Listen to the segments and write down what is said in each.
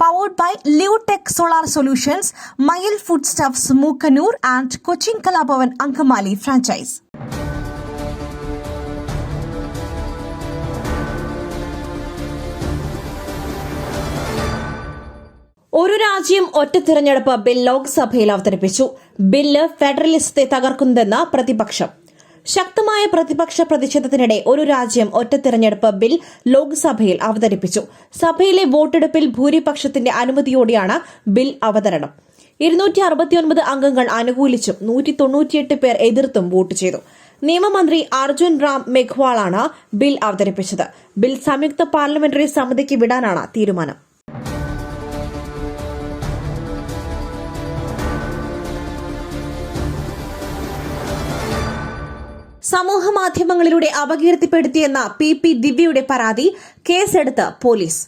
Powered by Leotech solar solutions Mayil food stuffs Mookkannoor and Cochin Kalabhavan Angamaly franchise ഒരു രാജ്യം ഒറ്റ തിരഞ്ഞെടുപ്പ് bill ലോക്സഭയിൽ അവതരിപ്പിച്ചു. ബില്ല് ഫെഡറലിസത്തെ തകർക്കുന്നതെന്ന് പ്രതിപക്ഷം. ശക്തമായ പ്രതിപക്ഷ പ്രതിഷേധത്തിനിടെ ഒരു രാജ്യം ഒറ്റ തിരഞ്ഞെടുപ്പ് ബിൽ ലോക്സഭയിൽ അവതരിപ്പിച്ചു. സഭയിലെ വോട്ടെടുപ്പിൽ ഭൂരിപക്ഷത്തിന്റെ അനുമതിയോടെയാണ് ബിൽ അവതരണം. ഇരുന്നൂറ്റി അറുപത്തിയൊൻപത് അംഗങ്ങൾ അനുകൂലിച്ചും നൂറ്റി തൊണ്ണൂറ്റിയെട്ട് പേർ എതിർത്തും വോട്ട് ചെയ്തു. നിയമമന്ത്രി അർജുൻ റാം മെഘ്വാളാണ് ബിൽ അവതരിപ്പിച്ചത്. ബിൽ സംയുക്ത പാർലമെന്ററി സമിതിക്ക് വിടാനാണ് തീരുമാനം. സമൂഹ മാധ്യമങ്ങളിലൂടെ അപകീർത്തിപ്പെടുത്തിയെന്ന പി പി ദിവ്യയുടെ പരാതി കേസെടുത്ത് പോലീസ്.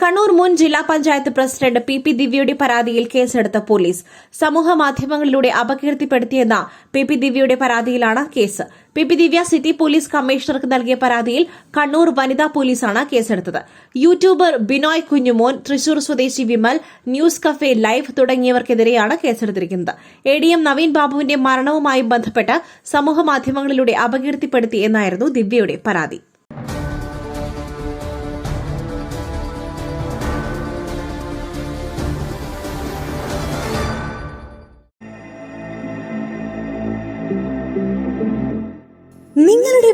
കണ്ണൂർ മുൻ ജില്ലാ പഞ്ചായത്ത് പ്രസിഡന്റ് പി പി ദിവ്യയുടെ പരാതിയിൽ കേസെടുത്ത പോലീസ് സമൂഹ മാധ്യമങ്ങളിലൂടെ അപകീർത്തിപ്പെടുത്തിയെന്ന പി പി ദിവ്യയുടെ പരാതിയിലാണ് case. P P Divya city police കമ്മീഷണർക്ക് നൽകിയ പരാതിയിൽ കണ്ണൂർ വനിതാ പോലീസാണ് കേസെടുത്തത്. യൂട്യൂബർ ബിനോയ് കുഞ്ഞുമോൻ തൃശൂർ സ്വദേശി വിമൽ ന്യൂസ് കഫേ ലൈവ് തുടങ്ങിയവർക്കെതിരെയാണ് കേസെടുത്തിരിക്കുന്നത്. എ ഡി എം നവീൻ ബാബുവിന്റെ മരണവുമായി ബന്ധപ്പെട്ട് സമൂഹ മാധ്യമങ്ങളിലൂടെ അപകീർത്തിപ്പെടുത്തി എന്നായിരുന്നു ദിവ്യയുടെ പരാതി.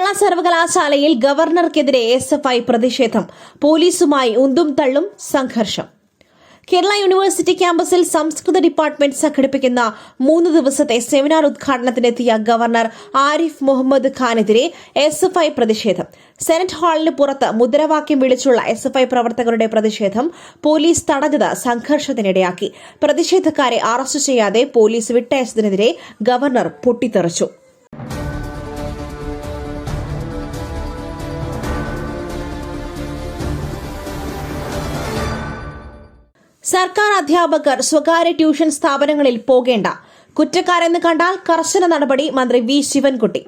Kerala സർവകലാശാലയിൽ ഗവർണർക്കെതിരെ എസ് എഫ് ഐ പ്രതിഷേധം. പോലീസുമായി ഉന്തും തള്ളും സംഘർഷം. കേരള യൂണിവേഴ്സിറ്റി ക്യാമ്പസിൽ സംസ്കൃത ഡിപ്പാർട്ട്മെന്റ് സംഘടിപ്പിക്കുന്ന മൂന്ന് ദിവസത്തെ സെമിനാർ ഉദ്ഘാടനത്തിനെത്തിയ ഗവർണർ ആരിഫ് മുഹമ്മദ് ഖാനെതിരെ എസ് എഫ് ഐ പ്രതിഷേധം. സെനറ്റ് ഹാളിന് പുറത്ത് മുദ്രാവാക്യം വിളിച്ചുള്ള എസ് എഫ് ഐ പ്രവർത്തകരുടെ പ്രതിഷേധം പോലീസ് തടഞ്ഞത് സംഘർഷത്തിനിടയാക്കി. പ്രതിഷേധക്കാരെ അറസ്റ്റ് ചെയ്യാതെ പോലീസ് വിട്ടയച്ചതിനെതിരെ ഗവർണർ പൊട്ടിത്തെറിച്ചു. സർക്കാർ അധ്യാപകർ സ്വകാര്യ ട്യൂഷൻ സ്ഥാപനങ്ങളിൽ പോകേണ്ട. കുറ്റക്കാരെന്ന് കണ്ടാൽ കർശന നടപടി മന്ത്രി V Sivankutty.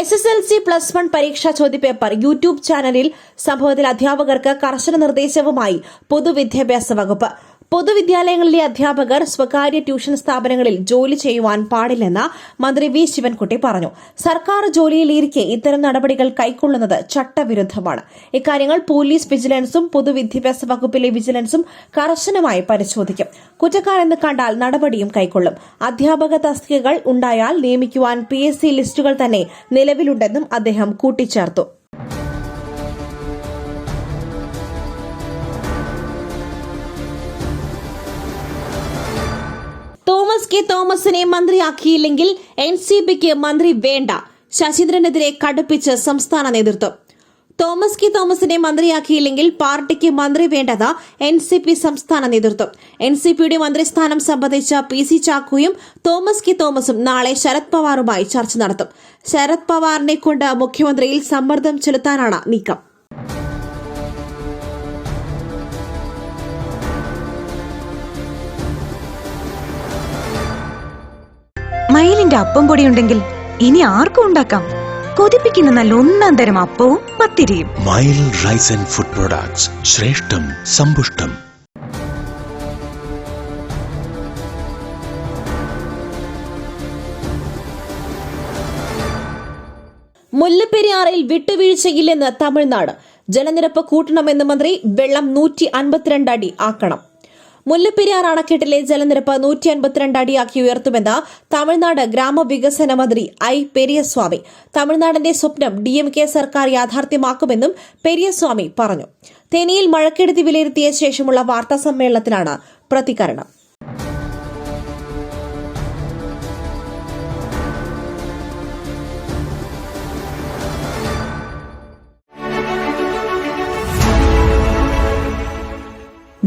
S S L C plus one പരീക്ഷാ ചോദ്യപേപ്പർ യൂട്യൂബ് ചാനലിൽ സംഭവത്തിൽ അധ്യാപകർക്ക് കർശന നിർദ്ദേശവുമായി പൊതുവിദ്യാഭ്യാസ വകുപ്പ്. പൊതുവിദ്യാലയങ്ങളിലെ അധ്യാപകർ സ്വകാര്യ ട്യൂഷൻ സ്ഥാപനങ്ങളിൽ ജോലി ചെയ്യുവാൻ പാടില്ലെന്ന് മന്ത്രി വി. ശിവൻകുട്ടി പറഞ്ഞു. സർക്കാർ ജോലിയിലിരിക്കെ ഇത്തരം നടപടികൾ കൈക്കൊള്ളുന്നത് ചട്ടവിരുദ്ധമാണ്. ഇക്കാര്യങ്ങൾ പോലീസ് വിജിലൻസും പൊതുവിദ്യാഭ്യാസ വകുപ്പിലെ വിജിലൻസും കർശനമായി പരിശോധിക്കും. കുറ്റക്കാരെന്ന് കണ്ടാൽ നടപടിയും കൈക്കൊള്ളും. അധ്യാപക തസ്തികകൾ ഉണ്ടായാൽ നിയമിക്കുവാൻ പി. ലിസ്റ്റുകൾ തന്നെ നിലവിലുണ്ടെന്നും അദ്ദേഹം കൂട്ടിച്ചേർത്തു. തോമസിനെ മന്ത്രിയാക്കിയില്ലെങ്കിൽ എൻ സി പിക്ക് മന്ത്രി വേണ്ട. ശശീന്ദ്രനെതിരെ കടുപ്പിച്ച് സംസ്ഥാന നേതൃത്വം. തോമസ് കെ തോമസിനെ മന്ത്രിയാക്കിയില്ലെങ്കിൽ പാർട്ടിക്ക് മന്ത്രി വേണ്ടത് എൻ സി പി സംസ്ഥാന നേതൃത്വം. എൻ സി പിയുടെ മന്ത്രിസ്ഥാനം സംബന്ധിച്ച പി സി ചാക്കോയും തോമസ് കെ തോമസും നാളെ ശരത് പവാറുമായി ചർച്ച നടത്തും. ശരത് പവാറിനെ കൊണ്ട് മുഖ്യമന്ത്രിയിൽ സമ്മർദ്ദം ചെലുത്താനാണ് നീക്കം. മയിലിന്റെ അപ്പം പൊടി ഉണ്ടെങ്കിൽ ഇനി ആർക്കും ഉണ്ടാക്കാം. കൊതിപ്പിക്കുന്ന നല്ല ഒന്നാം തരം അപ്പവും പത്തിരിയും. മയിൽ റൈസ് ആൻഡ് ഫുഡ് പ്രൊഡക്ട്സ്. ശ്രേഷ്ഠം സമ്പുഷ്ടം. മുല്ലപ്പെരിയാറിൽ വിട്ടുവീഴ്ചയില്ലെന്ന് തമിഴ്നാട്. ജലനിരപ്പ് കൂട്ടണമെന്ന് മന്ത്രി വെള്ളം നൂറ്റി അൻപത്തിരണ്ട് അടി ആക്കണം. മുല്ലപ്പെരിയാർ അണക്കെട്ടിലെ ജലനിരപ്പ് നൂറ്റി അൻപത്തിരണ്ട് അടിയാക്കി ഉയർത്തുമെന്ന് തമിഴ്നാട് ഗ്രാമവികസന മന്ത്രി ഐ പെരിയസ്വാമി. തമിഴ്നാടിന്റെ സ്വപ്നം ഡി എം കെ സർക്കാർ യാഥാർത്ഥ്യമാക്കുമെന്നും പെരിയസ്വാമി പറഞ്ഞു. തേനിയിൽ മഴക്കെടുതി വിലയിരുത്തിയ ശേഷമുള്ള വാർത്താ സമ്മേളനത്തിലാണ് പ്രതികരണം.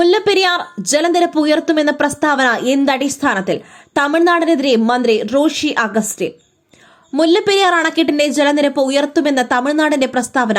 Mullaperiyar ജലനിരപ്പ് ഉയർത്തുമെന്ന പ്രസ്താവന എന്തടിസ്ഥാനത്തിൽ തമിഴ്നാടിനെതിരെ മന്ത്രി റോഷി അഗസ്റ്റിൻ. മുല്ലപ്പെരിയാർ അണക്കെട്ടിന്റെ ജലനിരപ്പ് ഉയർത്തുമെന്ന തമിഴ്നാടിന്റെ പ്രസ്താവന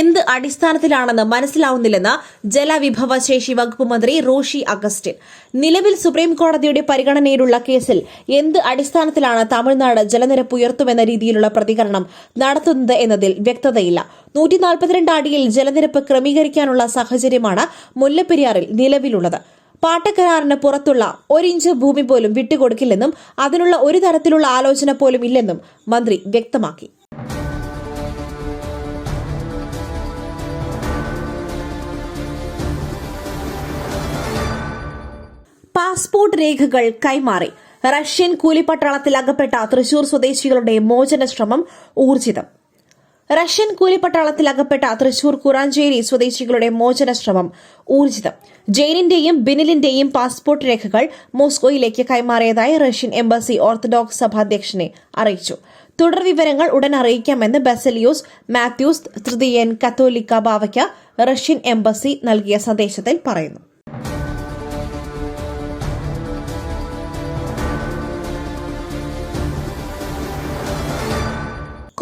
എന്ത് അടിസ്ഥാനത്തിലാണെന്ന് മനസ്സിലാവുന്നില്ലെന്ന് ജലവിഭവശേഷി വകുപ്പ് മന്ത്രി റോഷി അഗസ്റ്റിൻ. നിലവിൽ സുപ്രീം കോടതിയുടെ പരിഗണനയിലുള്ള കേസിൽ എന്ത് അടിസ്ഥാനത്തിലാണ് തമിഴ്നാട് ജലനിരപ്പ് ഉയർത്തുമെന്ന രീതിയിലുള്ള പ്രതികരണം നടത്തുന്നത് എന്നതിൽ വ്യക്തതയില്ല. നൂറ്റി നാൽപ്പത്തിരണ്ട് അടിയിൽ ജലനിരപ്പ് ക്രമീകരിക്കാനുള്ള സാഹചര്യമാണ് മുല്ലപ്പെരിയാറിൽ നിലവിലുള്ളത്. പാട്ടക്കരാറിന് പുറത്തുള്ള ഒരിഞ്ച് ഭൂമി പോലും വിട്ടുകൊടുക്കില്ലെന്നും അതിനുള്ള ഒരു തരത്തിലുള്ള ആലോചന പോലും ഇല്ലെന്നും മന്ത്രി വ്യക്തമാക്കി. പാസ്പോർട്ട് രേഖകൾ കൈമാറി. റഷ്യൻ കൂലിപ്പട്ടാളത്തിൽ അകപ്പെട്ട തൃശൂർ സ്വദേശികളുടെ മോചന ശ്രമം ഊർജിതം. റഷ്യൻ കൂലിപ്പട്ടാളത്തിൽ അകപ്പെട്ട തൃശൂർ കുറാഞ്ചേരി സ്വദേശികളുടെ മോചന ശ്രമം ഊർജിതം. ജെയിനിന്റെയും ബിനിലിന്റെയും പാസ്പോർട്ട് രേഖകൾ മോസ്കോയിലേക്ക് കൈമാറിയതായി റഷ്യൻ എംബസി ഓർത്തഡോക്സ് സഭാധ്യക്ഷനെ അറിയിച്ചു. തുടർ വിവരങ്ങൾ ഉടൻ അറിയിക്കാമെന്ന് ബസലിയോസ് മാത്യൂസ് തൃതീയൻ കത്തോലിക്ക ബാവയ്ക്ക് റഷ്യൻ എംബസി നൽകിയ സന്ദേശത്തിൽ പറയുന്നു.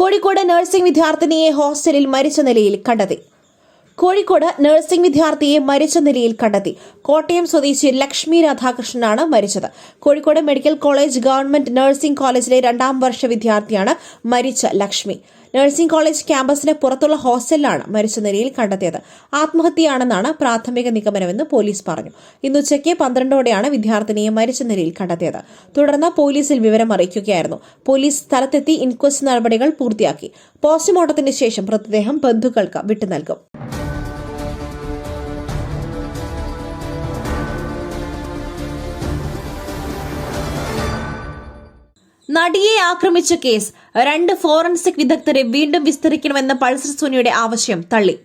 കോഴിക്കോട് നഴ്സിംഗ് വിദ്യാർത്ഥിനിയെ ഹോസ്റ്റലിൽ മരിച്ച നിലയിൽ കണ്ടെത്തി. കോഴിക്കോട് നഴ്സിംഗ് വിദ്യാർത്ഥിയെ മരിച്ച നിലയിൽ കണ്ടെത്തി. കോട്ടയം സ്വദേശി ലക്ഷ്മി രാധാകൃഷ്ണനാണ് മരിച്ചത്. Kozhikode medical college government nursing കോളേജിലെ രണ്ടാം വർഷ വിദ്യാർത്ഥിയാണ് മരിച്ച ലക്ഷ്മി. നഴ്സിംഗ് കോളേജ് ക്യാമ്പസിന് പുറത്തുള്ള ഹോസ്റ്റലിലാണ് മരിച്ച നിലയിൽ കണ്ടെത്തിയത്. ആത്മഹത്യയാണെന്നാണ് പ്രാഥമിക നിഗമനമെന്ന് പോലീസ് പറഞ്ഞു. ഇന്ന് ഉച്ചയ്ക്ക് പന്ത്രണ്ടോടെയാണ് വിദ്യാർത്ഥിനിയെ മരിച്ച നിലയിൽ കണ്ടെത്തിയത്. തുടർന്ന് പോലീസിൽ വിവരം അറിയിക്കുകയായിരുന്നു. പോലീസ് സ്ഥലത്തെത്തി ഇൻക്വസ്റ്റ് നടപടികൾ പൂർത്തിയാക്കി. പോസ്റ്റ്മോർട്ടത്തിന് ശേഷം മൃതദേഹം ബന്ധുക്കൾക്ക് വിട്ടു നൽകും നടിയെ ആക്രമിച്ച കേസ് രണ്ട് ഫോറൻസിക് വിദഗ്ധരെ വീണ്ടും വിസ്തരിക്കണമെന്ന പൾസർ സോനിയുടെ ആവശ്യം തള്ളി.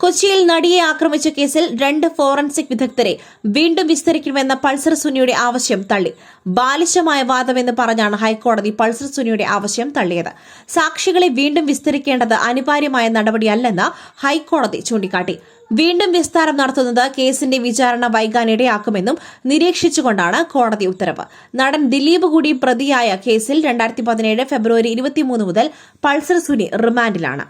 കൊച്ചിയിൽ നടിയെ ആക്രമിച്ച കേസിൽ രണ്ട് ഫോറൻസിക് വിദഗ്ധരെ വീണ്ടും വിസ്തരിക്കണമെന്ന പൾസർ സുനിയുടെ ആവശ്യം തള്ളി. ബാലിശമായ വാദമെന്ന് പറഞ്ഞാണ് ഹൈക്കോടതി പൾസർ സുനിയുടെ ആവശ്യം തള്ളിയത്. സാക്ഷികളെ വീണ്ടും വിസ്തരിക്കേണ്ടത് അനിവാര്യമായ നടപടിയല്ലെന്ന് ഹൈക്കോടതി ചൂണ്ടിക്കാട്ടി. വീണ്ടും വിസ്താരം നടത്തുന്നത് കേസിന്റെ വിചാരണ വൈകാനിടയാക്കുമെന്നും നിരീക്ഷിച്ചുകൊണ്ടാണ് കോടതി ഉത്തരവ്. നടൻ ദിലീപ് കൂടി പ്രതിയായ കേസിൽ രണ്ടായിരത്തി പതിനേഴ് ഫെബ്രുവരി ഇരുപത്തിമൂന്ന് മുതൽ പൾസർ സുനി റിമാൻഡിലാണ്.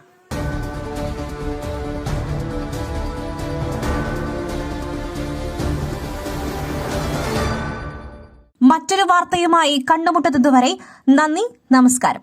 മറ്റൊരു വാർത്തയുമായി കണ്ടുമുട്ടുന്നതുവരെ നന്ദി നമസ്കാരം.